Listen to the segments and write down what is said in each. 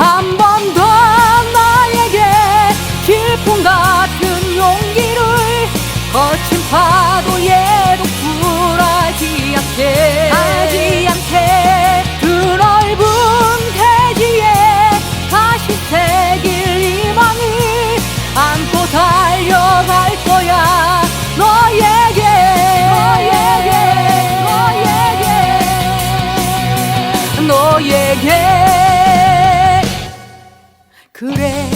한 번 더 나에게 질풍 같은 용기를 거친 파도에도 굴하지 않게. 하지 않게. 그 넓은 대지에 다시 새길 희망을 안고 달려갈 거야. 너에게. 너에게. 너에게. 너에게 그래.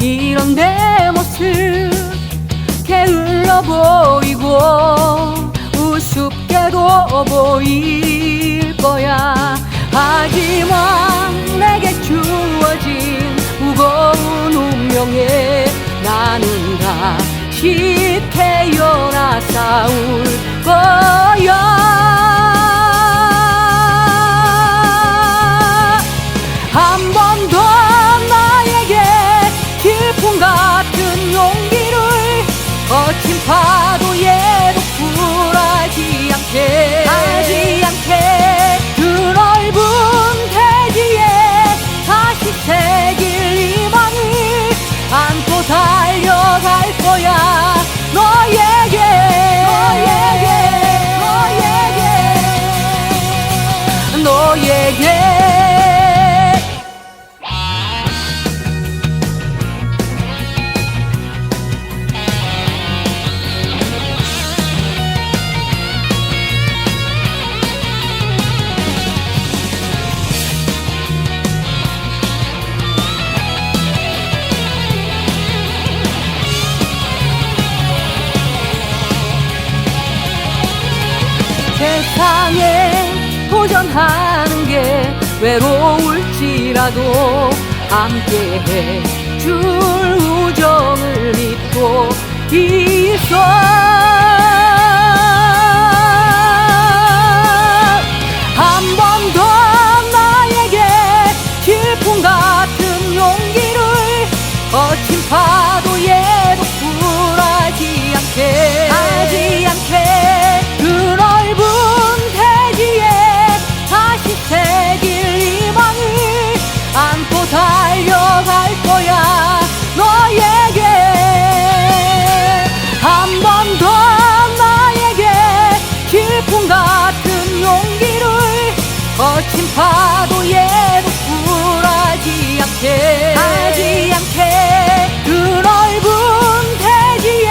이런 내 모습 게을러 보이고 우습게도 보일 거야. 하지만 내게 주어진 무거운 운명에 나는 다시 태어나 싸울 거야 거친 파도에도 굴하지 않게. 하지 않게. 그 넓은 대지에 다시 새길 희망을 안고 달려갈 거야. 너에게. 너에게. 너에게. 너에게 세상에 도전하는 게 외로울지라도 함께 해 줄 우정을 믿고 있어 질풍 같은 용기를 거친 파도에도 굴하지 않게. 하지 않게. 그 넓은 대지에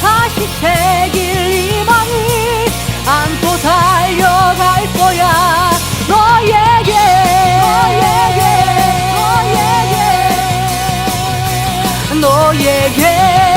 다시 새길 희망을 안고 달려갈 거야. 너에게 너에게. 너에게. 너에게